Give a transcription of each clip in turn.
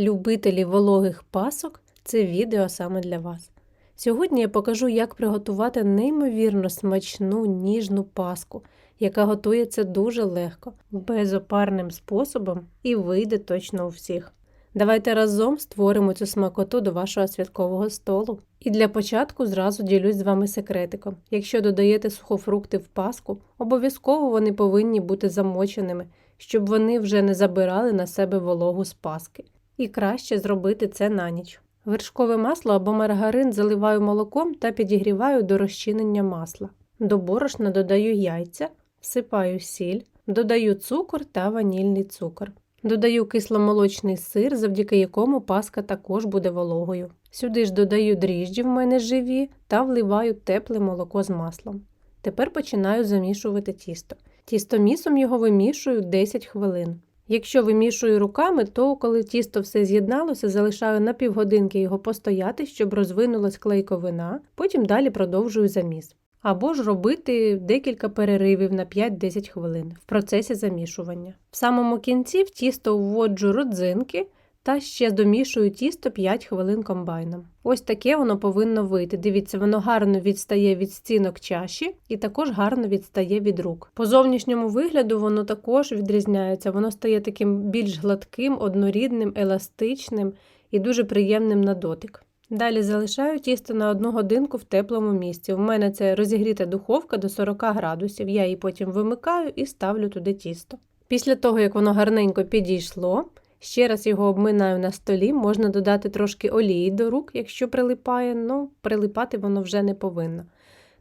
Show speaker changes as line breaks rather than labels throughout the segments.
Любителі вологих пасок це відео саме для вас. Сьогодні я покажу, як приготувати неймовірно смачну ніжну паску, яка готується дуже легко, безопарним способом і вийде точно у всіх. Давайте разом створимо цю смакоту до вашого святкового столу. І для початку зразу ділюсь з вами секретиком. Якщо додаєте сухофрукти в паску, обов'язково вони повинні бути замоченими, щоб вони вже не забирали на себе вологу з паски. І краще зробити це на ніч. Вершкове масло або маргарин заливаю молоком та підігріваю до розчинення масла. До борошна додаю яйця, всипаю сіль, додаю цукор та ванільний цукор. Додаю кисломолочний сир, завдяки якому паска також буде вологою. Сюди ж додаю дріжджі в мене живі та вливаю тепле молоко з маслом. Тепер починаю замішувати тісто. Тістомісом його вимішую 10 хвилин. Якщо вимішую руками, то коли тісто все з'єдналося, залишаю на півгодинки його постояти, щоб розвинулась клейковина, потім далі продовжую заміс. Або ж робити декілька переривів на 5-10 хвилин в процесі замішування. В самому кінці в тісто вводжу родзинки та ще домішую тісто 5 хвилин комбайном. Ось таке воно повинно вийти. Дивіться, воно гарно відстає від стінок чаші і також гарно відстає від рук. По зовнішньому вигляду воно також відрізняється, воно стає таким більш гладким, однорідним, еластичним і дуже приємним на дотик. Далі залишаю тісто на одну годинку в теплому місці. У мене це розігріта духовка до 40 градусів. Я її потім вимикаю і ставлю туди тісто. Після того, як воно гарненько підійшло, ще раз його обминаю на столі, можна додати трошки олії до рук, якщо прилипає, ну прилипати воно вже не повинно.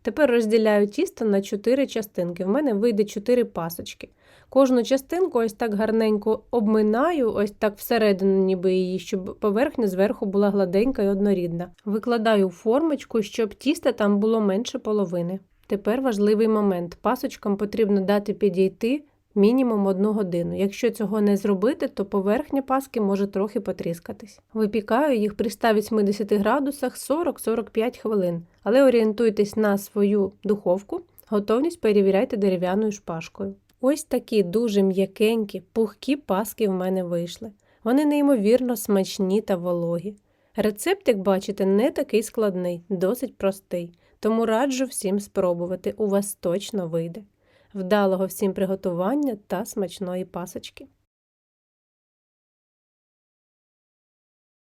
Тепер розділяю тісто на 4 частинки. В мене вийде 4 пасочки. Кожну частинку ось так гарненько обминаю, ось так всередину, ніби її, щоб поверхня зверху була гладенька і однорідна. Викладаю формочку, щоб тіста там було менше половини. Тепер важливий момент. Пасочкам потрібно дати підійти мінімум одну годину. Якщо цього не зробити, то поверхня паски може трохи потріскатись. Випікаю їх при 180 градусах 40-45 хвилин, але орієнтуйтесь на свою духовку, готовність перевіряйте дерев'яною шпажкою. Ось такі дуже м'якенькі, пухкі паски в мене вийшли. Вони неймовірно смачні та вологі. Рецепт, як бачите, не такий складний, досить простий, тому раджу всім спробувати, у вас точно вийде. Вдалого всім приготування та смачної пасочки!